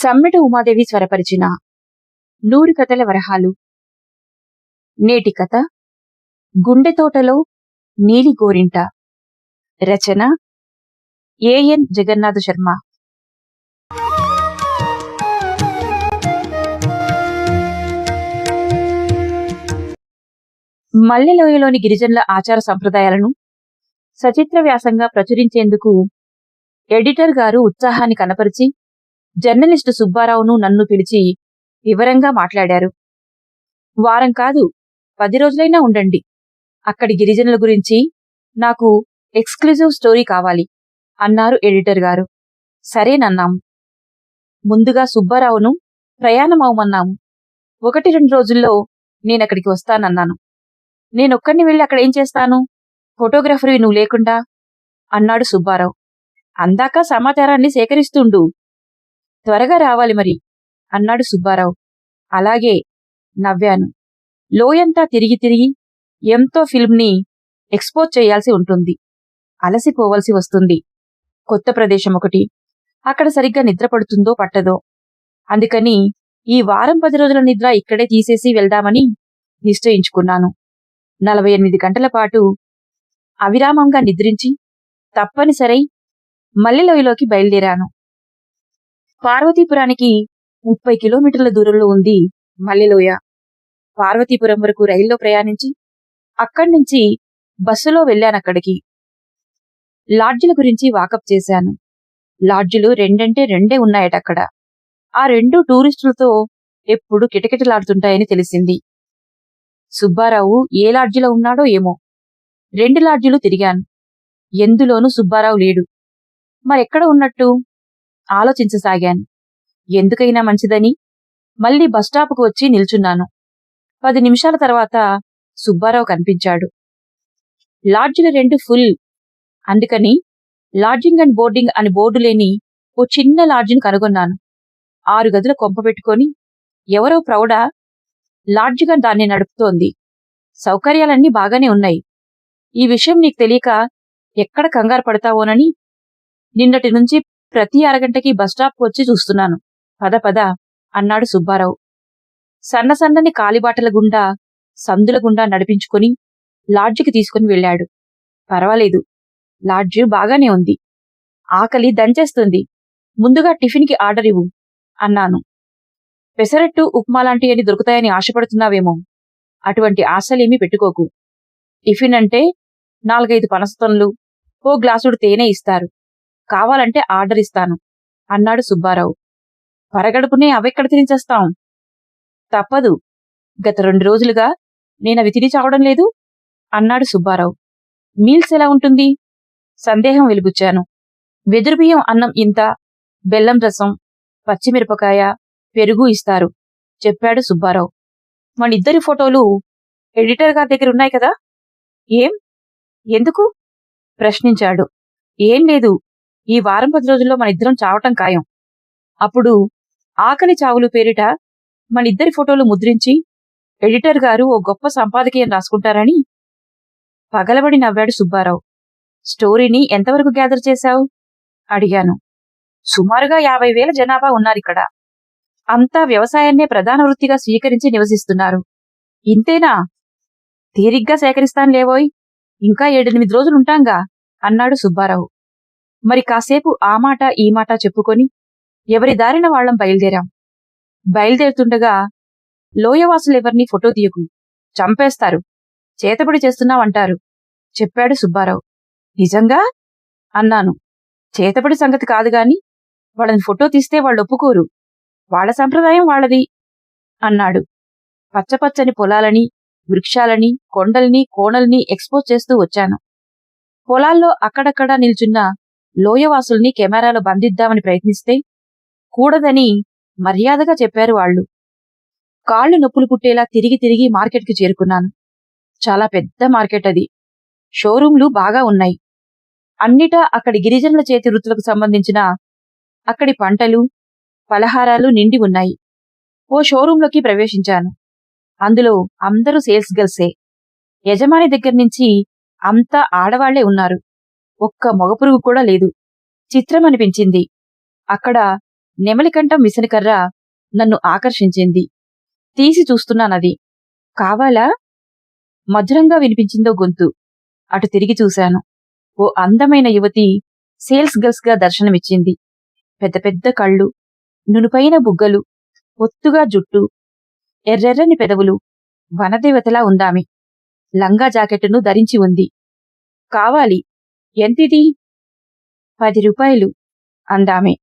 సమ్మెట ఉమాదేవి స్వరపరిచిన నూరు కథల వరహాలు. నేటి కథ గుండె తోటలో నీలి గోరింట. రచన ఏఎన్ జగన్నాథ శర్మ. మల్లెలోయలోని గిరిజనుల ఆచార సంప్రదాయాలను సచిత్ర వ్యాసంగా ప్రచురించేందుకు ఎడిటర్ గారు ఉత్సాహాన్ని కనపరిచి జర్నలిస్టు సుబ్బారావును నన్ను పిలిచి వివరంగా మాట్లాడారు. వారం కాదు పది రోజులైనా ఉండండి. అక్కడి గిరిజనుల గురించి నాకు ఎక్స్క్లూజివ్ స్టోరీ కావాలి అన్నారు ఎడిటర్ గారు. సరేనన్నాము ముందుగా సుబ్బారావును ప్రయాణమవమన్నాము ఒకటి రెండు రోజుల్లో నేనక్కడికి వస్తానన్నాను. నేనొక్కడిని వెళ్ళి అక్కడ ఏం చేస్తాను? ఫోటోగ్రఫర్వి నువ్వు లేకుండా? అన్నాడు సుబ్బారావు. అందాక సమాచారాన్ని సేకరిస్తుండు. త్వరగా రావాలి మరి అన్నాడు సుబ్బారావు. అలాగే నవ్వాను. లోయంతా తిరిగి తిరిగి ఎంతో ఫిల్మ్ని ఎక్స్పోజ్ చేయాల్సి ఉంటుంది. అలసిపోవలసి వస్తుంది. కొత్త ప్రదేశం ఒకటి. అక్కడ సరిగ్గా నిద్ర పడుతుందో పట్టదో. అందుకని ఈ వారం పది రోజుల నిద్ర ఇక్కడే తీసేసి వెళ్దామని నిశ్చయించుకున్నాను. నలభై ఎనిమిది గంటల పాటు అవిరామంగా నిద్రించి తప్పనిసరై మల్లెలోయలోకి బయలుదేరాను. పార్వతీపురానికి ముప్పై కిలోమీటర్ల దూరంలో ఉంది మల్లెలోయ. పార్వతీపురం వరకు రైల్లో ప్రయాణించి అక్కడి నుంచి బస్సులో వెళ్ళానక్కడికి. లాడ్జిల గురించి వాకప్ చేశాను. లాడ్జిలు రెండంటే రెండే ఉన్నాయట అక్కడ ఆ రెండు టూరిస్టులతో ఎప్పుడు కిటకిటలాడుతుంటాయని తెలిసింది. సుబ్బారావు ఏ లాడ్జిలో ఉన్నాడో ఏమో. రెండు లాడ్జిలు తిరిగాను. ఎందులోనూ సుబ్బారావు లేడు. మరెక్కడ ఉన్నట్టు? ఆలోచించసాగాను. ఎందుకైనా మంచిదని? మళ్ళీ బస్టాపుకు వచ్చి నిల్చున్నాను. పది నిమిషాల తర్వాత సుబ్బారావు కనిపించాడు. లాడ్జిలు రెండు ఫుల్. అందుకని లాడ్జింగ్ అండ్ బోర్డింగ్ అని బోర్డు లేని ఓ చిన్న లాడ్జిని కనుగొన్నాను. ఆరు గదుల కొంప పెట్టుకొని ఎవరో ప్రౌఢ లాడ్జిగా దాన్ని నడుపుతోంది. సౌకర్యాలన్నీ బాగానే ఉన్నాయి. ఈ విషయం నీకు తెలియక ఎక్కడ కంగారు పడతావోనని నిన్నటి నుంచి ప్రతి అరగంటకి బస్టాప్కు వచ్చి చూస్తున్నాను. పద పద అన్నాడు సుబ్బారావు. సన్న సన్నని కాలిబాటల గుండా సందుల గుండా నడిపించుకుని లాడ్జికి తీసుకుని వెళ్ళాడు. పర్వాలేదు లాడ్జి బాగానే ఉంది. ఆకలి దంచేస్తుంది. ముందుగా టిఫిన్కి ఆర్డర్ ఇవ్వు అన్నాను. పెసరట్టు ఉప్మా లాంటివని దొరుకుతాయని ఆశపడుతున్నావేమో. అటువంటి ఆశలేమీ పెట్టుకోకు. టిఫిన్ అంటే నాలుగైదు పనసతొనలు ఓ గ్లాసుడు తేనె ఇస్తారు. కావాలంటే ఆర్డర్ ఇస్తాను. అన్నాడు సుబ్బారావు. పరగడుపునే అవెక్కడ తినిచేస్తాం తప్పదు. గత రెండు రోజులుగా నేనవి తిని చావడం లేదు అన్నాడు సుబ్బారావు. మీల్స్ ఎలా ఉంటుంది? సందేహం వెలుగుచ్చాను. వెదురుబియ్యం అన్నం ఇంత బెల్లం రసం పచ్చిమిరపకాయ పెరుగు ఇస్తారు చెప్పాడు సుబ్బారావు. మనిద్దరి ఫోటోలు ఎడిటర్ గారి దగ్గర ఉన్నాయి కదా? ఏం? ఎందుకు? ప్రశ్నించాడు. ఏం లేదు. ఈ వారం పది రోజుల్లో మన ఇద్దరం చావటం ఖాయం. అప్పుడు ఆకలి చావులు పేరిట మన ఇద్దరి ఫోటోలు ముద్రించి ఎడిటర్ గారు ఓ గొప్ప సంపాదకీయం రాసుకుంటారని పగలబడి నవ్వాడు సుబ్బారావు. స్టోరీని ఎంతవరకు గ్యాదర్ చేశావు? అడిగాను. సుమారుగా యాభై వేల జనాభా ఉన్నారిక్కడ. అంతా వ్యవసాయాన్నే ప్రధాన వృత్తిగా స్వీకరించి నివసిస్తున్నారు. ఇంతేనా? తీరిగ్గా సేకరిస్తాను లేవోయ్ ఇంకా ఏడెనిమిది రోజులుంటాంగా? అన్నాడు సుబ్బారావు. మరి కాసేపు ఆ మాట ఈ మాట చెప్పుకొని ఎవరి దారిన వాళ్ళం బయలుదేరాం. బయలుదేరుతుండగా లోయవాసులెవర్ని ఫోటో తీయకు. చంపేస్తారు. చేతబడి చేస్తున్నావంటారు. చెప్పాడు సుబ్బారావు. నిజంగా? అన్నాను. చేతబడి సంగతి కాదు గాని వాళ్ళని ఫోటో తీస్తే వాళ్ళు ఒప్పుకోరు వాళ్ళ సంప్రదాయం వాళ్ళది అన్నాడు. పచ్చపచ్చని పొలాలని వృక్షాలని కొండల్ని కోణల్ని ఎక్స్పోజ్ చేస్తూ వచ్చాను. పొలాల్లో అక్కడక్కడా నిల్చున్న లోయవాసుల్ని కెమెరాలో బంధిద్దామని ప్రయత్నిస్తే కూడదని మర్యాదగా చెప్పారు వాళ్ళు. కాళ్ళు నొప్పులు పుట్టేలా తిరిగి తిరిగి మార్కెట్కి చేరుకున్నాను. చాలా పెద్ద మార్కెట్ అది. షోరూంలు బాగా ఉన్నాయి. అన్నిటా అక్కడి గిరిజనుల చేతి వృత్తులకు సంబంధించిన అక్కడి పంటలు పలహారాలు నిండి ఉన్నాయి. ఓ షోరూంలోకి ప్రవేశించాను. అందులో అందరూ సేల్స్ గర్ల్సే. యజమాని దగ్గర నుంచి అంతా ఆడవాళ్ళే ఉన్నారు. ఒక్క మగపురుగు కూడా లేదు. చిత్రం అనిపించింది అక్కడ నెమలికంఠం విసనకర్ర నన్ను ఆకర్షించింది. తీసి చూస్తున్నానది. కావాలా? మధురంగా వినిపించిందో గొంతు. అటు తిరిగి చూశాను. ఓ అందమైన యువతి సేల్స్ గర్ల్స్గా దర్శనమిచ్చింది. పెద్ద పెద్ద కళ్ళు నునుపైన బుగ్గలు ఒత్తుగా జుట్టు ఎర్రెర్రని పెదవులు వనదేవతలా ఉందామి. లంగా జాకెట్టును ధరించి ఉంది. కావాలి. ఎంతిది? పది రూపాయలు అందామె.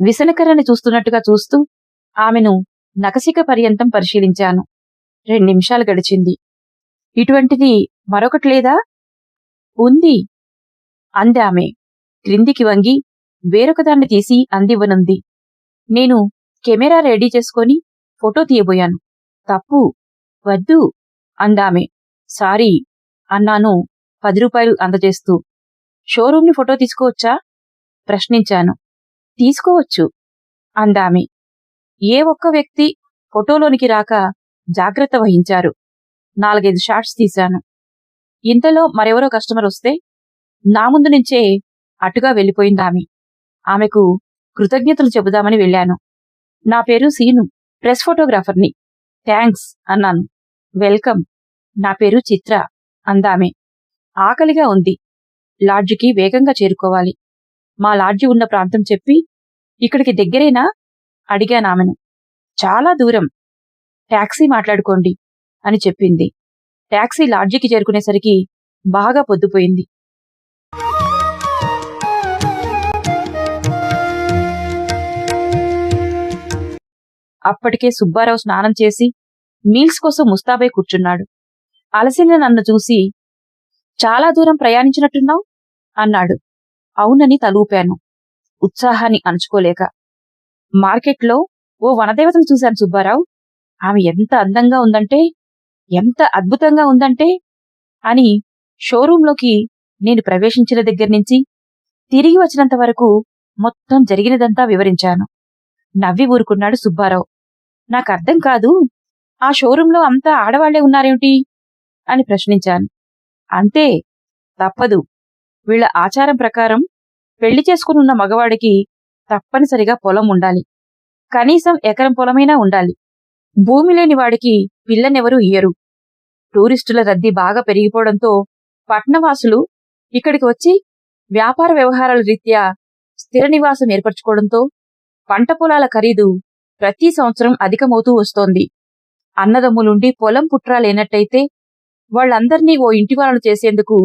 విసనకర్రని చూస్తున్నట్టుగా చూస్తూ ఆమెను నకసిక పర్యంతం పరిశీలించాను. రెండు నిమిషాలు గడిచింది. ఇటువంటిది మరొకటి లేదా? ఉంది అందామె క్రిందికి వంగి వేరొకదాన్ని తీసి అందివ్వనుంది. నేను కెమెరా రెడీ చేసుకొని ఫోటో తీయబోయాను. తప్పు వద్దు అందామె. సారీ అన్నాను పది రూపాయలు అందజేస్తూ. షోరూంని ఫోటో తీసుకోవచ్చా? ప్రశ్నించాను. తీసుకోవచ్చు అందామె. ఏ ఒక్క వ్యక్తి ఫోటోలోనికి రాక జాగ్రత్త వహించారు. నాలుగైదు షాట్స్ తీశాను. ఇంతలో మరెవరో కస్టమర్ వస్తే నా ముందు నుంచే అటుగా వెళ్ళిపోయిందామె. ఆమెకు కృతజ్ఞతలు చెబుదామని వెళ్ళాను. నా పేరు సీను ప్రెస్ ఫోటోగ్రాఫర్ని. థ్యాంక్స్ అన్నాను. వెల్కమ్. నా పేరు చిత్ర అందామె. ఆకలిగా ఉంది. లాడ్జికి వేగంగా చేరుకోవాలి. మా లాడ్జి ఉన్న ప్రాంతం చెప్పి ఇక్కడికి దగ్గరేనా? అడిగానామెను చాలా దూరం. టాక్సీ మాట్లాడుకోండి అని చెప్పింది. టాక్సీ లాడ్జికి చేరుకునేసరికి బాగా పొద్దుపోయింది. అప్పటికే సుబ్బారావు స్నానం చేసి మీల్స్ కోసం ముస్తాబై కూర్చున్నాడు. అలసిన నన్ను చూసి చాలా దూరం ప్రయాణించినట్టున్నావు? అన్నాడు. అవునని తలూపాను. ఉత్సాహాన్ని అణుచుకోలేక. మార్కెట్లో ఓ వనదేవతను చూశాను సుబ్బారావు. ఆమె ఎంత అందంగా ఉందంటే ఎంత అద్భుతంగా ఉందంటే అని షోరూంలోకి నేను ప్రవేశించిన దగ్గర నుంచి తిరిగి వచ్చినంత వరకు మొత్తం జరిగినదంతా వివరించాను. నవ్వి ఊరుకున్నాడు సుబ్బారావు. నాకు అర్థం కాదు ఆ షోరూంలో అంతా ఆడవాళ్ళే ఉన్నారేమిటి అని ప్రశ్నించాను. అంతే తప్పదు. వీళ్ళ ఆచారం ప్రకారం పెళ్ళి చేసుకునున్న మగవాడికి తప్పనిసరిగా పొలం ఉండాలి. కనీసం ఎకరం పొలమైనా ఉండాలి. భూమి లేని వాడికి పిల్లనెవరూ ఇయ్యరు. టూరిస్టుల రద్దీ బాగా పెరిగిపోవడంతో పట్నవాసులు ఇక్కడికి వచ్చి వ్యాపార వ్యవహారాల రీత్యా స్థిర నివాసం ఏర్పరచుకోవడంతో పంట పొలాల ఖరీదు ప్రతి సంవత్సరం అధికమవుతూ వస్తోంది. అన్నదమ్ములుండి పొలం పుట్రా లేనట్టయితే ఓ ఇంటి చేసేందుకు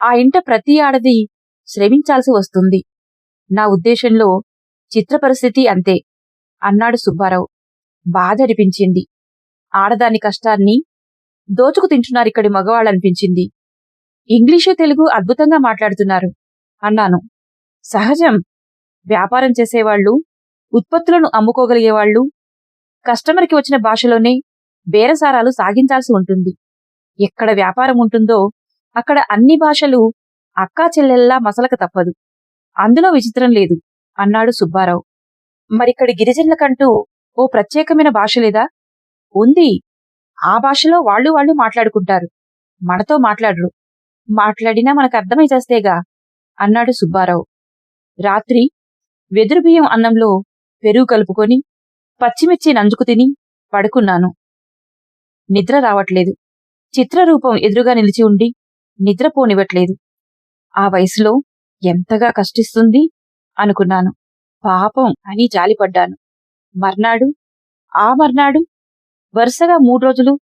ఆ ఇంట ప్రతి ఆడది శ్రమించాల్సి వస్తుంది. నా ఉద్దేశంలో చిత్ర పరిస్థితి అంతే. అన్నాడు సుబ్బారావు. బాధ అనిపించింది. ఆడదాని కష్టాన్ని దోచుకు తింటున్నారిక్కడి మగవాళ్ళనిపించింది. ఇంగ్లీషు తెలుగు అద్భుతంగా మాట్లాడుతున్నారు అన్నాను. సహజం. వ్యాపారం చేసేవాళ్ళు ఉత్పత్తులను అమ్ముకోగలిగేవాళ్ళు కస్టమర్కి వచ్చిన భాషలోనే బేరసారాలు సాగించాల్సి ఉంటుంది. ఎక్కడ వ్యాపారం ఉంటుందో అక్కడ అన్ని భాషలు అక్కా చెల్లెల్లా మసలక తప్పదు. అందులో విచిత్రం లేదు అన్నాడు సుబ్బారావు. మరిక్కడి గిరిజనులకంటూ ఓ ప్రత్యేకమైన భాష లేదా? ఉంది. ఆ భాషలో వాళ్ళు వాళ్ళు మాట్లాడుకుంటారు. మనతో మాట్లాడరు. మాట్లాడినా మనకు అర్థమై చేస్తేగా అన్నాడు సుబ్బారావు. రాత్రి వెదురు బియ్యం అన్నంలో పెరుగు కలుపుకొని పచ్చిమిర్చి నంజుకు తిని పడుకున్నాను. నిద్ర రావట్లేదు. చిత్రరూపం ఎదురుగా నిలిచి ఉండి నిద్రపోనివ్వట్లేదు. ఆ వయసులో ఎంతగా కష్టిస్తుంది అనుకున్నాను. పాపం అని జాలిపడ్డాను. మర్నాడు ఆ మర్నాడు వరుసగా మూడు రోజులు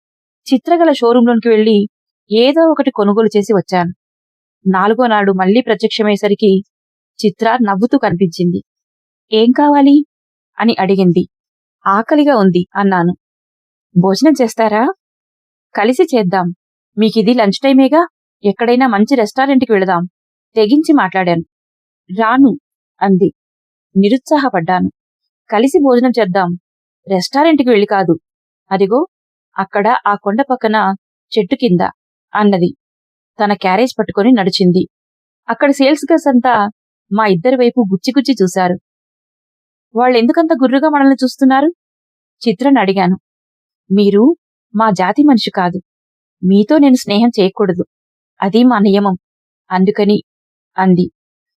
చిత్రగల షోరూంలోనికి వెళ్ళి ఏదో ఒకటి కొనుగోలు చేసి వచ్చాను. నాలుగో నాడు మళ్ళీ ప్రత్యక్షమయ్యేసరికి చిత్ర నవ్వుతూ కనిపించింది. ఏం కావాలి? అని అడిగింది. ఆకలిగా ఉంది అన్నాను. భోజనం చేస్తారా? కలిసి చేద్దాం. మీకిది లంచ్ టైమేగా? ఎక్కడైనా మంచి రెస్టారెంట్కి వెళదాం. తెగించి మాట్లాడాను. రాను అంది. నిరుత్సాహపడ్డాను. కలిసి భోజనం చేద్దాం. రెస్టారెంట్కి వెళ్ళి కాదు. అదిగో అక్కడ ఆ కొండ పక్కన చెట్టు కింద అన్నది. తన క్యారేజ్ పట్టుకొని నడిచింది. అక్కడ సేల్స్ గర్స్ అంతా మా ఇద్దరి వైపు గుచ్చిగుచ్చి చూశారు. వాళ్ళెందుకంత గుర్రుగా మనల్ని చూస్తున్నారు? చిత్రను అడిగాను. మీరు మా జాతి మనిషి కాదు. మీతో నేను స్నేహం చేయకూడదు. అది మా నియమం. అందుకని అంది.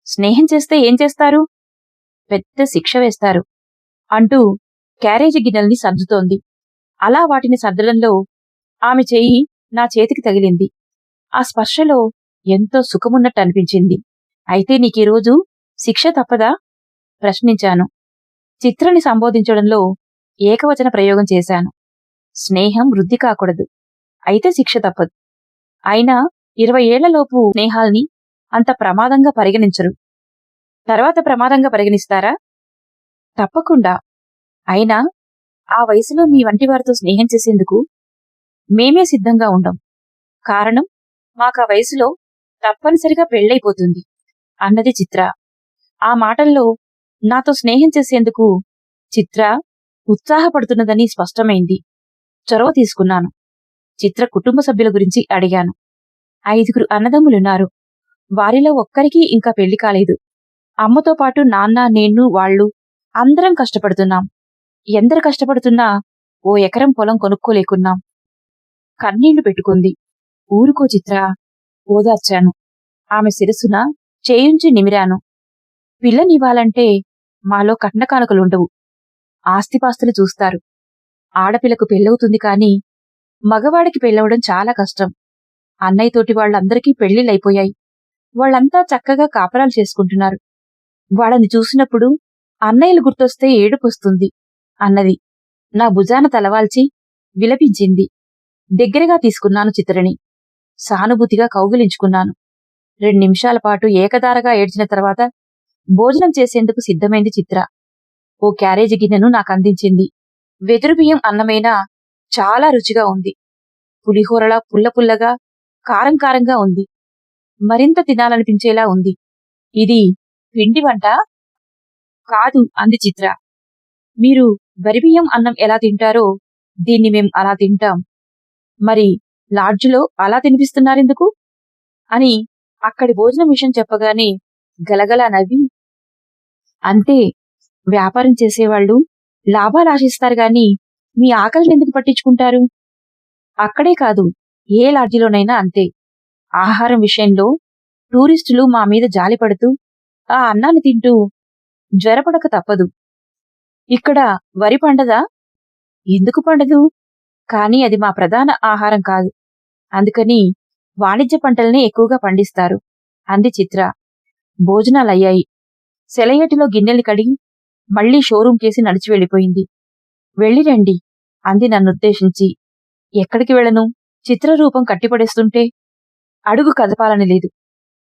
స్నేహం చేస్తే ఏం చేస్తారు? పెద్ద శిక్ష వేస్తారు. అంటూ క్యారేజీ గిన్నెల్ని సర్దుతోంది. అలా వాటిని సర్దడంలో ఆమె చెయ్యి నా చేతికి తగిలింది. ఆ స్పర్శలో ఎంతో సుఖమున్నట్టు అనిపించింది. అయితే నీకీరోజు శిక్ష తప్పదా? ప్రశ్నించాను. చిత్రని సంబోధించడంలో ఏకవచన ప్రయోగం చేశాను. స్నేహం వృద్ధి కాకూడదు. అయితే శిక్ష తప్పదు. అయినా ఇరవై ఏళ్ళలోపు స్నేహాల్ని అంత ప్రమాదంగా పరిగణించరు. తర్వాత ప్రమాదంగా పరిగణిస్తారా? తప్పకుండా. అయినా ఆ వయసులో మీ వంటి వారితో స్నేహం చేసేందుకు మేమే సిద్ధంగా ఉండం. కారణం మాకా వయసులో తప్పనిసరిగా పెళ్ళైపోతుంది. అన్నది చిత్ర. ఆ మాటల్లో నాతో స్నేహం చేసేందుకు చిత్ర ఉత్సాహపడుతున్నదని స్పష్టమైంది. చొరవ తీసుకున్నాను. చిత్ర కుటుంబ సభ్యుల గురించి అడిగాను. ఐదుగురు అన్నదమ్ములున్నారు. వారిలో ఒక్కరికి ఇంకా పెళ్ళి కాలేదు. అమ్మతో పాటు నాన్న నేను వాళ్ళు అందరం కష్టపడుతున్నాం. ఎందరు కష్టపడుతున్నా ఓ ఎకరం పొలం కొనుక్కోలేకున్నాం. కన్నీళ్ళు పెట్టుకుంది. ఊరుకో చిత్ర ఓదార్చాను. ఆమె శిరసున చేయుంచి నిమిరాను. పిల్లనివ్వాలంటే మాలో కట్నకానుకలుండవు ఆస్తిపాస్తులు చూస్తారు. ఆడపిల్లకు పెళ్ళవుతుంది కాని మగవాడికి పెళ్ళవడం చాలా కష్టం. అన్నయ్యతోటి వాళ్ళందరికీ పెళ్ళిళ్ళైపోయాయి వాళ్ళంతా చక్కగా కాపరాలు చేసుకుంటున్నారు. వాళ్ళని చూసినప్పుడు అన్నయ్యలు గుర్తొస్తే ఏడుపొస్తుంది. అన్నది నా భుజాన తలవాల్చి విలపించింది. దగ్గరగా తీసుకున్నాను చిత్రని. సానుభూతిగా కౌగిలించుకున్నాను. రెండు నిమిషాల పాటు ఏకదారగా ఏడ్చిన తర్వాత భోజనం చేసేందుకు సిద్ధమైంది చిత్ర. ఓ క్యారేజీ గిన్నెను నాకు అందించింది వెదురు బియ్యం అన్నమైనా చాలా రుచిగా ఉంది. పులిహోరలా పుల్ల పుల్లగా కారం కారంగా ఉంది. మరింత తినాలనిపించేలా ఉంది. ఇది పిండి వంట? కాదు అంది చిత్ర. మీరు బరిబియ్యం అన్నం ఎలా తింటారో దీన్ని మేం అలా తింటాం. మరి లాడ్జ్లో అలా తినిపిస్తున్నారెందుకు? అని అక్కడి భోజనం విషయం చెప్పగానే గలగలా నవ్వి అంతే వ్యాపారం చేసేవాళ్ళు లాభాలు ఆశిస్తారు గాని మీ ఆకలిని ఎందుకు పట్టించుకుంటారు? అక్కడే కాదు ఏ లాడ్జిలోనైనా అంతే. ఆహారం విషయంలో టూరిస్టులు మా మీద జాలిపడుతూ ఆ అన్నాన్ని తింటూ జ్వరపడక తప్పదు. ఇక్కడ వరి పండదా? ఎందుకు పండదు? కానీ అది మా ప్రధాన ఆహారం కాదు. అందుకని వాణిజ్య పంటల్నే ఎక్కువగా పండిస్తారు. అంది చిత్ర. భోజనాలయ్యాయి. సెలయేటిలో గిన్నెలు కడిగి మళ్ళీ షోరూం కేసి నడిచి వెళ్ళిపోయింది. వెళ్ళిరండి అంది నన్నుద్దేశించి ఎక్కడికి వెళ్ళను? చిత్రరూపం కట్టిపడేస్తుంటే అడుగు కదపాలని లేదు.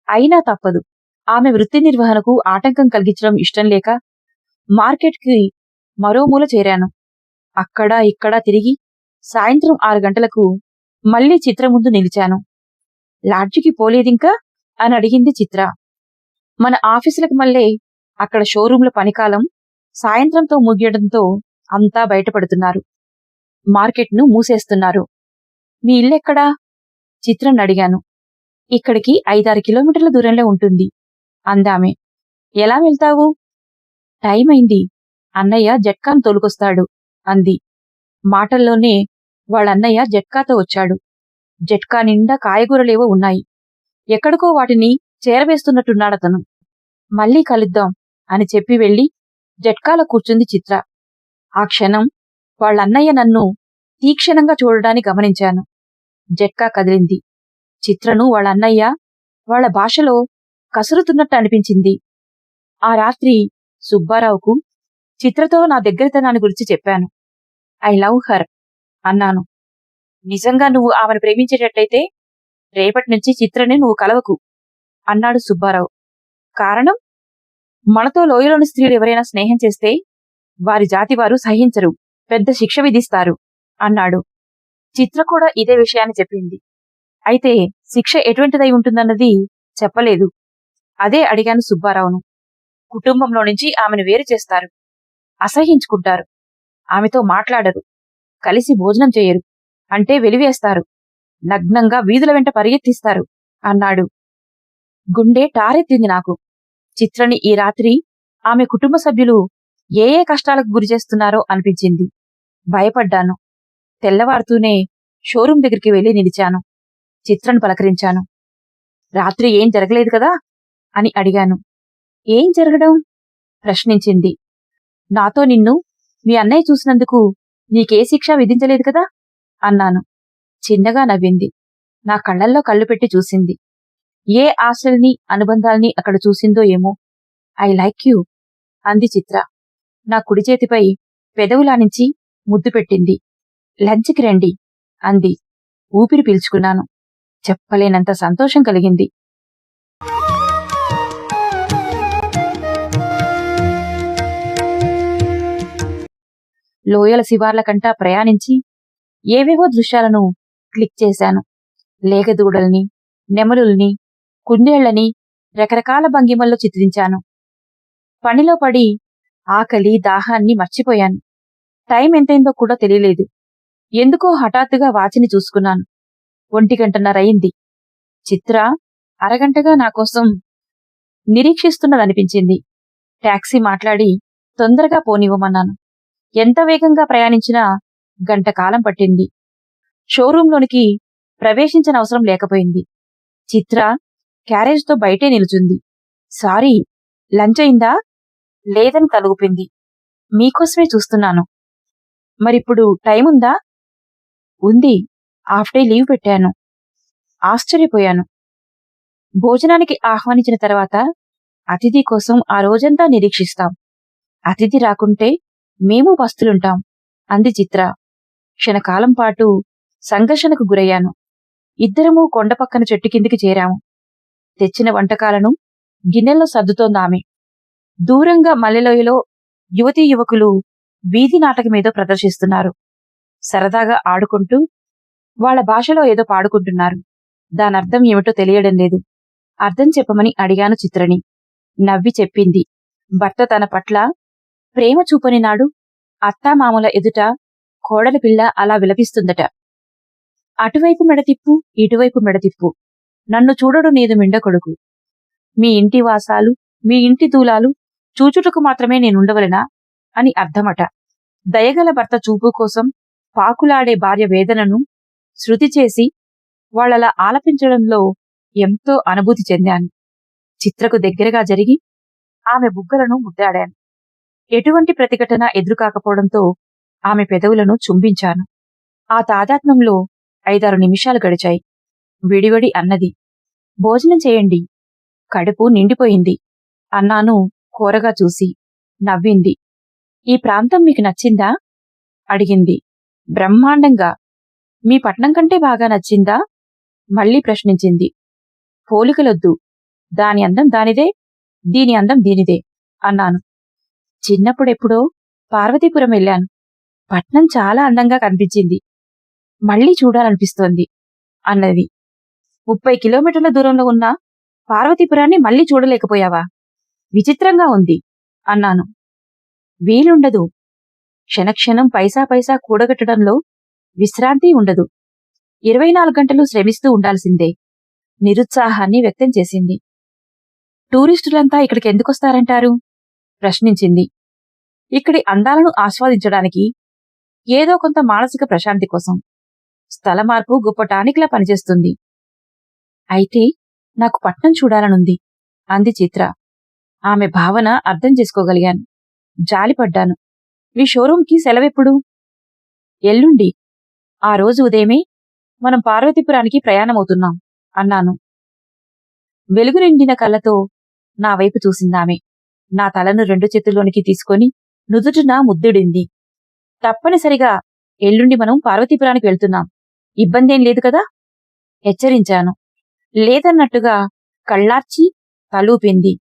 అయినా తప్పదు. ఆమె వృత్తి నిర్వహణకు ఆటంకం కలిగించడం ఇష్టం లేక మార్కెట్కి మరో మూల చేరాను. అక్కడా ఇక్కడా తిరిగి సాయంత్రం ఆరు గంటలకు మళ్ళీ చిత్ర ముందు నిలిచాను. లాడ్జికి పోలేదింకా? అని అడిగింది చిత్ర. మన ఆఫీసులకు మళ్ళీ అక్కడ షోరూంల పనికాలం సాయంత్రంతో ముగియడంతో అంతా బయటపడుతున్నారు. మార్కెట్ను మూసేస్తున్నారు. మీ ఇల్లెక్కడా చిత్రన్ అడిగాను. ఇక్కడికి ఐదారు కిలోమీటర్ల దూరంలో ఉంటుంది. అందామె. ఎలా వెళ్తావు? టైం అయింది అన్నయ్య జట్కాను తోలుకొస్తాడు. అంది. మాటల్లోనే వాళ్ళన్నయ్య జట్కాతో వచ్చాడు. జట్కా నిండా కాయగూరలేవో ఉన్నాయి. ఎక్కడికో వాటిని చేరవేస్తున్నట్టున్నాడతను. మళ్ళీ కలుద్దాం అని చెప్పి వెళ్ళి జట్కాలో కూర్చుంది చిత్ర. ఆ క్షణం వాళ్ళన్నయ్య నన్ను తీక్షణంగా చూడడాన్ని గమనించాను. జట్కా కదిలింది. చిత్రను వాళ్ళ అన్నయ్య వాళ్ళ భాషలో కసురుతున్నట్టు అనిపించింది. ఆ రాత్రి సుబ్బారావుకు చిత్రతో నా దగ్గరతనాన్ని గురించి చెప్పాను. ఐ లవ్ హర్ అన్నాను. నిజంగా నువ్వు ఆమెను ప్రేమించేటట్టయితే రేపటి నుంచి చిత్రని నువ్వు కలవకు అన్నాడు సుబ్బారావు. కారణం? మనతో లోయలోని స్త్రీలు ఎవరైనా స్నేహం చేస్తే వారి జాతివారు సహించరు. పెద్ద శిక్ష విధిస్తారు. అన్నాడు. చిత్ర కూడా ఇదే విషయాన్ని చెప్పింది. అయితే శిక్ష ఎటువంటిదై ఉంటుందన్నది చెప్పలేదు. అదే అడిగాను సుబ్బారావును. కుటుంబంలో నుంచి ఆమెను వేరు చేస్తారు. అసహించుకుంటారు. ఆమెతో మాట్లాడరు. కలిసి భోజనం చేయరు. అంటే వెలివేస్తారు. నగ్నంగా వీధుల వెంట పరిగెత్తిస్తారు అన్నాడు. గుండె టారెత్తింది నాకు. చిత్రని ఈ రాత్రి ఆమె కుటుంబ సభ్యులు ఏ ఏ కష్టాలకు గురి చేస్తున్నారో అనిపించింది. భయపడ్డాను. తెల్లవారుతూనే షోరూం దగ్గరికి వెళ్ళి నిలిచాను. చిత్రను పలకరించాను. రాత్రి ఏం జరగలేదు కదా? అని అడిగాను. ఏం జరగడం? ప్రశ్నించింది. నాతో నిన్ను మీ అన్నయ్య చూసినందుకు నీకే శిక్ష విధించలేదు కదా? అన్నాను. చిన్నగా నవ్వింది. నా కళ్ళల్లో కళ్ళు పెట్టి చూసింది. ఏ ఆశల్ని అనుబంధాల్ని అక్కడ చూసిందో ఏమో. ఐ లైక్ యూ అంది చిత్ర. నా కుడి చేతిపై పెదవులానించి ముద్దు పెట్టింది. లంచ్కి రండి అంది. ఊపిరి పీల్చుకున్నాను. చెప్పలేనంత సంతోషం కలిగింది. లోయల శివార్ల కంటా ప్రయాణించి ఏవేవో దృశ్యాలను క్లిక్ చేశాను. లేగదూడల్ని నెమలుల్ని కుందేళ్ళని రకరకాల భంగిమల్లో చిత్రించాను. పనిలో పడి ఆకలి దాహాన్ని మర్చిపోయాను. టైం ఎంతైందో కూడా తెలియలేదు. ఎందుకో హఠాత్తుగా వాచిని చూసుకున్నాను. ఒంటి గంటన్నరయింది చిత్ర అరగంటగా నాకోసం నిరీక్షిస్తున్నదనిపించింది. టాక్సీ మాట్లాడి తొందరగా పోనివ్వమన్నాను. ఎంత వేగంగా ప్రయాణించినా గంట కాలం పట్టింది. షోరూంలోనికి ప్రవేశించనవసరం లేకపోయింది. చిత్ర క్యారేజ్తో బయటే నిలుచుంది. సారీ లంచ్ అయిందా లేదని తలుగుపింది మీకోసమే చూస్తున్నాను. మరిప్పుడు టైం ఉందా ఉంది. హాఫ్ డే లీవ్ పెట్టాను. ఆశ్చర్యపోయాను. భోజనానికి ఆహ్వానించిన తర్వాత అతిథి కోసం ఆ రోజంతా నిరీక్షిస్తాం. అతిథి రాకుంటే మేము పస్తులుంటాం అంది చిత్ర. క్షణకాలం పాటు సంఘర్షణకు గురయ్యాను. ఇద్దరము కొండ పక్కన చెట్టు కిందికి చేరాము. తెచ్చిన వంటకాలను గిన్నెల్లో సర్దుతోందామె. దూరంగా మల్లెలోయలో యువతీ యువకులు వీధి నాటకమేదో ప్రదర్శిస్తున్నారు. సరదాగా ఆడుకుంటూ వాళ్ళ భాషలో ఏదో పాడుకుంటున్నారు. దానర్థం ఏమిటో తెలియడం లేదు. అర్థం చెప్పమని అడిగాను చిత్రని. నవ్వి చెప్పింది. భర్త తన పట్ల ప్రేమ చూపని నాడు అత్తామామల ఎదుట కోడల పిల్ల అలా విలపిస్తుందట. అటువైపు మెడతిప్పు ఇటువైపు మెడతిప్పు. నన్ను చూడడు నీదు మిండ కొడుకు. మీ ఇంటి వాసాలు మీ ఇంటి దూలాలు చూచుటకు మాత్రమే నేనుండవలెనా అని అర్థమట. దయగల భర్త చూపు కోసం పాకులాడే భార్య వేదనను శృతి చేసి వాళ్ళలా ఆలపించడంలో ఎంతో అనుభూతి చెందాను. చిత్రకు దగ్గరగా జరిగి ఆమె బుగ్గలను ముద్దాడాను. ఎటువంటి ప్రతిఘటన ఎదురుకాకపోవడంతో ఆమె పెదవులను చుంబించాను. ఆ తాదాత్మ్యంలో ఐదారు నిమిషాలు గడిచాయి. విడివడి అన్నది భోజనం చేయండి. కడుపు నిండిపోయింది అన్నాను కూరగా చూసి నవ్వింది. ఈ ప్రాంతం మీకు నచ్చిందా? అడిగింది. బ్రహ్మాండంగా. మీ పట్నం కంటే బాగా నచ్చిందా? మళ్ళీ ప్రశ్నించింది. పోలికలొద్దు. దాని అందం దానిదే. దీని అందం దీనిదే అన్నాను. చిన్నప్పుడెప్పుడో పార్వతీపురం వెళ్ళాను. పట్నం చాలా అందంగా కనిపించింది. మళ్ళీ చూడాలనిపిస్తోంది అన్నది. ముప్పై కిలోమీటర్ల దూరంలో ఉన్న పార్వతీపురాన్ని మళ్ళీ చూడలేకపోయావా? విచిత్రంగా ఉంది అన్నాను. వీలుండదు. క్షణక్షణం పైసా పైసా కూడగట్టడంలో విశ్రాంతి ఉండదు. ఇరవై నాలుగు గంటలు శ్రమిస్తూ ఉండాల్సిందే. నిరుత్సాహాన్ని వ్యక్తం చేసింది. టూరిస్టులంతా ఇక్కడికి ఎందుకొస్తారంటారు? ప్రశ్నించింది. ఇక్కడి అందాలను ఆస్వాదించడానికి ఏదో కొంత మానసిక ప్రశాంతి కోసం. స్థల మార్పు గొప్ప టానిక్లా పనిచేస్తుంది. అయితే నాకు పట్నం చూడాలనుంది. అంది చిత్ర. ఆమె భావన అర్థం చేసుకోగలిగాను. జాలిపడ్డాను. మీ షోరూంకి సెలవెప్పుడు? ఎల్లుండి. ఆ రోజు ఉదయమే మనం పార్వతీపురానికి ప్రయాణమవుతున్నాం అన్నాను. వెలుగు నిండిన కళ్ళతో నా వైపు చూసిందామె. నా తలను రెండు చేతుల్లోనికి తీసుకొని నుదుటిన ముద్దుడింది. తప్పనిసరిగా ఎల్లుండి మనం పార్వతీపురానికి వెళ్తున్నాం. ఇబ్బందేం లేదు కదా? హెచ్చరించాను. లేదన్నట్టుగా కళ్ళార్చి తలూపింది.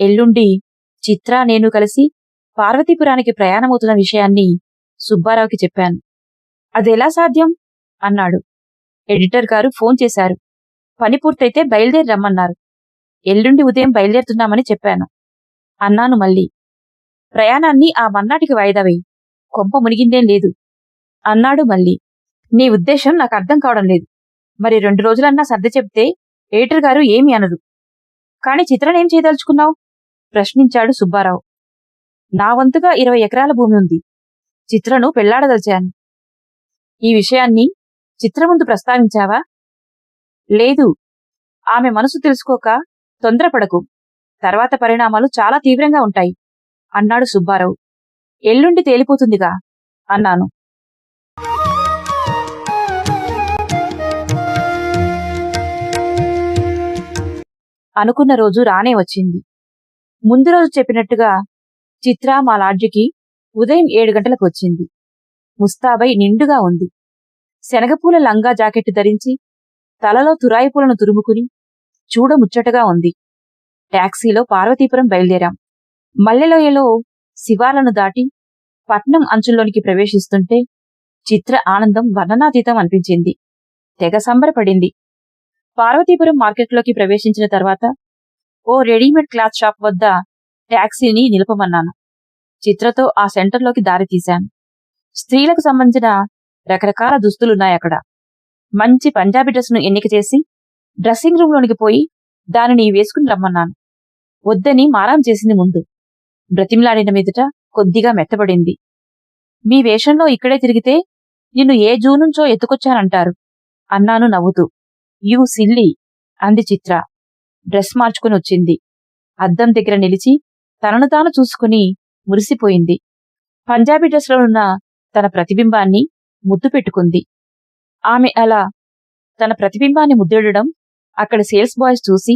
ఎల్లుండి చిత్ర నేను కలిసి పార్వతీపురానికి ప్రయాణమవుతున్న విషయాన్ని సుబ్బారావుకి చెప్పాను. అదెలా సాధ్యం? అన్నాడు. ఎడిటర్ గారు ఫోన్ చేశారు. పని పూర్తయితే బయలుదేరి రమ్మన్నారు. ఎల్లుండి ఉదయం బయలుదేరుతున్నామని చెప్పాను. అన్నాను మళ్ళీ. ప్రయాణాన్ని ఆ మన్నాటికి వాయిదా వేయి. కొంప మునిగిందేం లేదు. అన్నాడు మళ్ళీ. నీ ఉద్దేశం నాకు అర్థం కావడం లేదు. మరి రెండు రోజులన్నా సర్ది చెప్తే ఎడిటర్ గారు ఏమీ అనదు కాని చిత్రనేం చేయదలుచుకున్నావు? ప్రశ్నించాడు సుబ్బారావు. నా వంతుగా ఇరవై ఎకరాల భూమి ఉంది. చిత్రను పెళ్ళాడదలిచాను. ఈ విషయాన్ని చిత్ర ముందు ప్రస్తావించావా? లేదు. ఆమె మనసు తెలుసుకోక తొందరపడకు. తర్వాత పరిణామాలు చాలా తీవ్రంగా ఉంటాయి. అన్నాడు సుబ్బారావు. ఎల్లుండి తేలిపోతుందిగా? అన్నాను. అనుకున్న రోజు రానే వచ్చింది. ముందు రోజు చెప్పినట్టుగా చిత్ర మా లాడ్జికి ఉదయం ఏడు గంటలకు వచ్చింది. ముస్తాబై నిండుగా ఉంది. శనగపూల లంగా జాకెట్ ధరించి తలలో తురాయి పూలను తురుముకుని చూడముచ్చటగా ఉంది. ట్యాక్సీలో పార్వతీపురం బయలుదేరాం. మల్లెలోయలో శివాలను దాటి పట్నం అంచుల్లోనికి ప్రవేశిస్తుంటే చిత్ర ఆనందం వర్ణనాతీతం అనిపించింది. తెగ సంబరపడింది. పార్వతీపురం మార్కెట్లోకి ప్రవేశించిన తర్వాత ఓ రెడీమేడ్ క్లాత్ షాప్ వద్ద టాక్సీని నిలపమన్నాను. చిత్రతో ఆ సెంటర్లోకి దారి తీశాను. స్త్రీలకు సంబంధించిన రకరకాల దుస్తులున్నాయి అక్కడ. మంచి పంజాబీ డ్రెస్ను ఎన్నిక చేసి డ్రెస్సింగ్ రూమ్లోనికి పోయి దానిని వేసుకుని రమ్మన్నాను. వద్దని మారాం చేసింది ముందు. బ్రతిమిలాడిన మీదట కొద్దిగా మెత్తబడింది. మీ వేషంలో ఇక్కడే తిరిగితే నిన్ను ఏ జూ నుంచో ఎత్తుకొచ్చానంటారు. అన్నాను నవ్వుతూ. యూ సిల్లి అంది చిత్ర. డ్రెస్ మార్చుకుని వచ్చింది. అద్దం దగ్గర నిలిచి తనను తాను చూసుకుని మురిసిపోయింది. పంజాబీ డ్రెస్లో ఉన్న తన ప్రతిబింబాన్ని ముద్దు పెట్టుకుంది. ఆమె అలా తన ప్రతిబింబాన్ని ముద్దెడడం అక్కడ సేల్స్ బాయ్స్ చూసి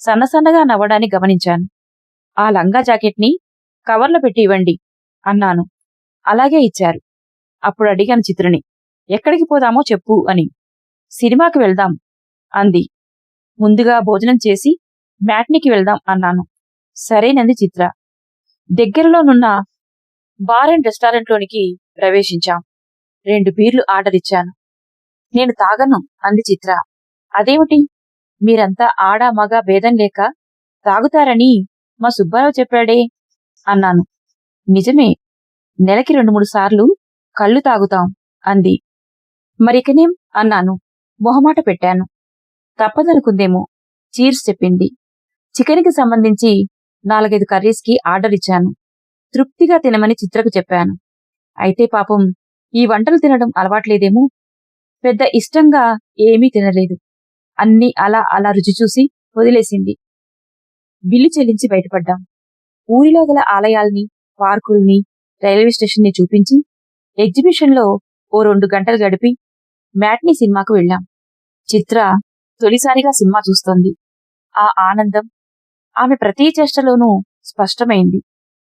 సన్నసన్నగా నవ్వడాన్ని గమనించాను. ఆ లంగా జాకెట్ని కవర్లో పెట్టి ఇవ్వండి అన్నాను. అలాగే ఇచ్చారు. అప్పుడు అడిగాను చిత్రని ఎక్కడికి పోదామో చెప్పు అని. సినిమాకి వెళ్దాం అంది. ముందుగా భోజనం చేసి మ్యాట్నీకి వెళ్దాం అన్నాను. సరేనంది చిత్ర. దగ్గరలోనున్న బార్ అండ్ రెస్టారెంట్లోనికి ప్రవేశించాం. రెండు బీర్లు ఆర్డర్ ఇచ్చాను నేను తాగను అంది చిత్ర. అదేమిటి? మీరంతా ఆడా మగ భేదం లేక తాగుతారని మా సుబ్బారావు చెప్పాడే అన్నాను. నిజమే నెలకి రెండు మూడు సార్లు కళ్ళు తాగుతాం అంది. మరికనేం అన్నాను. మొహమాట పెట్టాను. తప్పదనుకుందేమో చీర్స్ చెప్పింది. చికెన్కి సంబంధించి నాలుగైదు కర్రీస్కి ఆర్డర్ ఇచ్చాను. తృప్తిగా తినమని చిత్రకు చెప్పాను. అయితే పాపం ఈ వంటలు తినడం అలవాట్లేదేమో? పెద్ద ఇష్టంగా ఏమీ తినలేదు. అన్నీ అలా అలా రుచి చూసి వదిలేసింది. బిల్లు చెల్లించి బయటపడ్డాం. ఊరిలో గల ఆలయాల్ని పార్కుల్ని రైల్వే స్టేషన్ని చూపించి ఎగ్జిబిషన్లో ఓ రెండు గంటలు గడిపి మ్యాట్నీ సినిమాకు వెళ్ళాం. చిత్ర తొలిసారిగా సినిమా చూస్తోంది. ఆ ఆనందం ఆమె ప్రతి చేష్టలోనూ స్పష్టమైంది.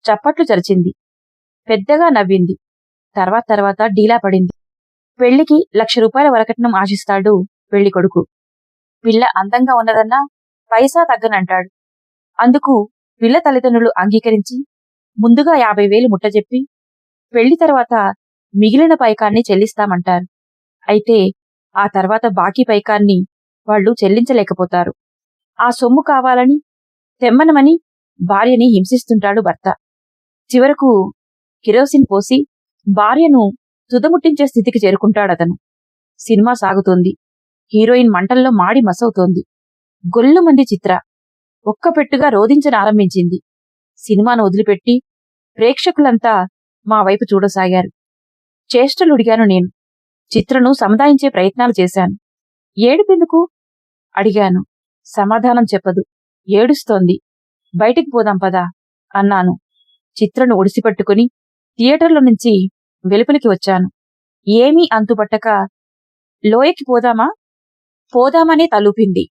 చప్పట్లు చరిచింది. పెద్దగా నవ్వింది. తర్వాత తర్వాత డీలా పడింది. పెళ్ళికి లక్ష రూపాయల వరకట్నం ఆశిస్తాడు పెళ్ళి కొడుకు. పిల్ల అందంగా ఉన్నదన్నా పైసా తగ్గనంటాడు. అందుకు పిల్ల తల్లిదండ్రులు అంగీకరించి ముందుగా యాభై వేలు ముట్టజెప్పి పెళ్ళి తర్వాత మిగిలిన పైకాన్ని చెల్లిస్తామంటారు. అయితే ఆ తర్వాత బాకీ పైకాన్ని వాళ్ళు చెల్లించలేకపోతారు. ఆ సొమ్ము కావాలని తెమ్మనమని భార్యని హింసిస్తుంటాడు భర్త. చివరకు కిరోసిన్ పోసి భార్యను తుదముట్టించే స్థితికి చేరుకుంటాడతను. సినిమా సాగుతోంది. హీరోయిన్ మంటల్లో మాడి మసవుతోంది. గొల్లుమంది చిత్ర. ఒక్కపెట్టుగా రోధించనారంభించింది. సినిమాను వదిలిపెట్టి ప్రేక్షకులంతా మా వైపు చూడసాగారు. చేష్టలుడిగాను నేను. చిత్రను సముదాయించే ప్రయత్నాలు చేశాను. ఏడుపెందుకు? అడిగాను. సమాధానం చెప్పదు. ఏడుస్తోంది. బయటికి పోదాం పదా? అన్నాను. చిత్రను ఒడిసిపట్టుకుని థియేటర్లో నుంచి వెలుపలికి వచ్చాను. ఏమీ అంతుపట్టక లోయకి పోదామా? పోదామనే తలూపింది.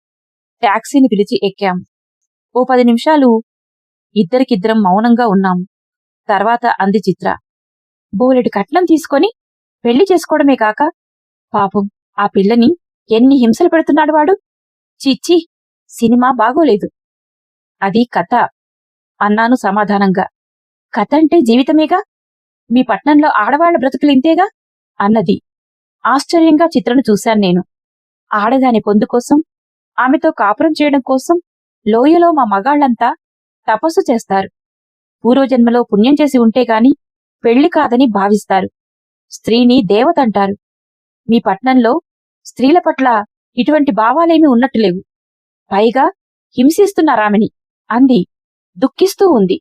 టాక్సీని పిలిచి ఎక్కాం. ఓ పది నిమిషాలు ఇద్దరికిద్దరం మౌనంగా ఉన్నాం. తర్వాత అంది చిత్ర. బోలెడు కట్నం తీసుకొని పెళ్ళి చేసుకోవడమే కాక పాపం ఆ పిల్లని ఎన్ని హింసలు పెడుతున్నాడు వాడు? చిచ్చి సినిమా బాగోలేదు. అది కథ అన్నాను సమాధానంగా. కథ అంటే జీవితమేగా? మీ పట్నంలో ఆడవాళ్ళ బ్రతుకులింతేగా అన్నది. ఆశ్చర్యంగా చిత్రను చూశాను నేను. ఆడదాని పొందు కోసం ఆమెతో కాపురం చేయడం కోసం లోయలో మా మగాళ్ళంతా తపస్సు చేస్తారు. పూర్వజన్మలో పుణ్యం చేసి ఉంటే గాని పెళ్ళి కాదని భావిస్తారు. స్త్రీని దేవతంటారు మీ పట్నంలో స్త్రీల పట్ల ఇటువంటి భావాలేమీ ఉన్నట్టు లేవు. పైగా హింసిస్తున్నారామెని అంది. దుఃఖిస్తూ ఉంది.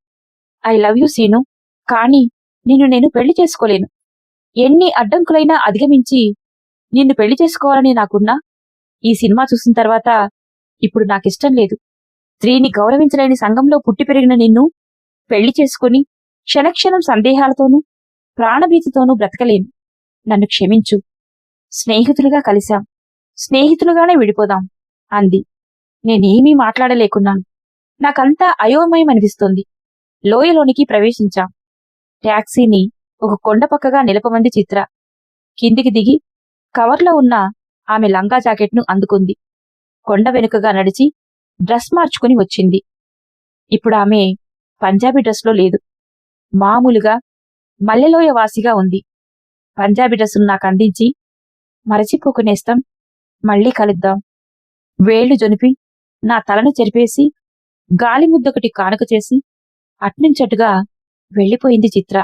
I love you Seenu. కాని నిన్ను నేను పెళ్ళి చేసుకోలేను. ఎన్ని అడ్డంకులైనా అధిగమించి నిన్ను పెళ్ళి చేసుకోవాలని నాకున్నా ఈ సినిమా చూసిన తర్వాత ఇప్పుడు నాకిష్టం లేదు. స్త్రీని గౌరవించలేని సంఘంలో పుట్టి పెరిగిన నిన్ను పెళ్ళి చేసుకుని క్షణక్షణం సందేహాలతోనూ ప్రాణభీతితోనూ బ్రతకలేను. నన్ను క్షమించు. స్నేహితులుగా కలిశాం. స్నేహితులుగానే విడిపోదాం అంది. నేనేమీ మాట్లాడలేకున్నాను. నాకంతా అయోమయం అనిపిస్తోంది. లోయలోనికి ప్రవేశించాం. ట్యాక్సీని ఒక కొండ పక్కగా నిలపమంది చిత్ర. కిందికి దిగి కవర్లో ఉన్న ఆమె లంగా జాకెట్ను అందుకుంది. కొండ వెనుకగా నడిచి డ్రెస్ మార్చుకుని వచ్చింది. ఇప్పుడు ఆమె పంజాబీ డ్రెస్లో లేదు. మామూలుగా మల్లెలోయ వాసిగా ఉంది. పంజాబీ డ్రెస్సును నాకు అందించి మరచిపోకునేస్తాం. మళ్ళీ కలుద్దాం. వేళ్ళు జొనిపి నా తలను చెరిపేసి గాలిముద్దొకటి కానుక చేసి అట్నుంచటుగా వెళ్ళిపోయింది చిత్ర.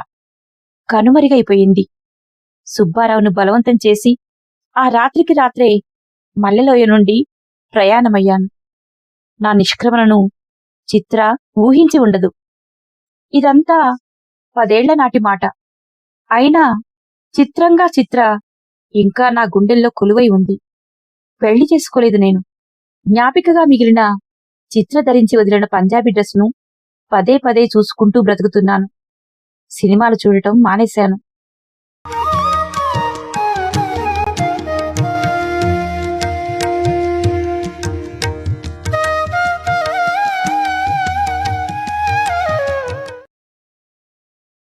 కనుమరుగైపోయింది. సుబ్బారావును బలవంతం చేసి ఆ రాత్రికి రాత్రే మల్లెలోయ నుండి ప్రయాణమయ్యాను. నా నిష్క్రమణను చిత్ర ఊహించి ఉండదు. ఇదంతా పదేళ్ళ నాటి మాట. అయినా చిత్రంగా చిత్ర ఇంకా నా గుండెల్లో కొలువై ఉంది. పెళ్ళి చేసుకోలేదు నేను. జ్ఞాపికగా మిగిలిన చిత్ర ధరించి వదిలిన పంజాబీ డ్రెస్ను పదే పదే చూసుకుంటూ బ్రతుకుతున్నాను. సినిమాలు చూడటం మానేశాను.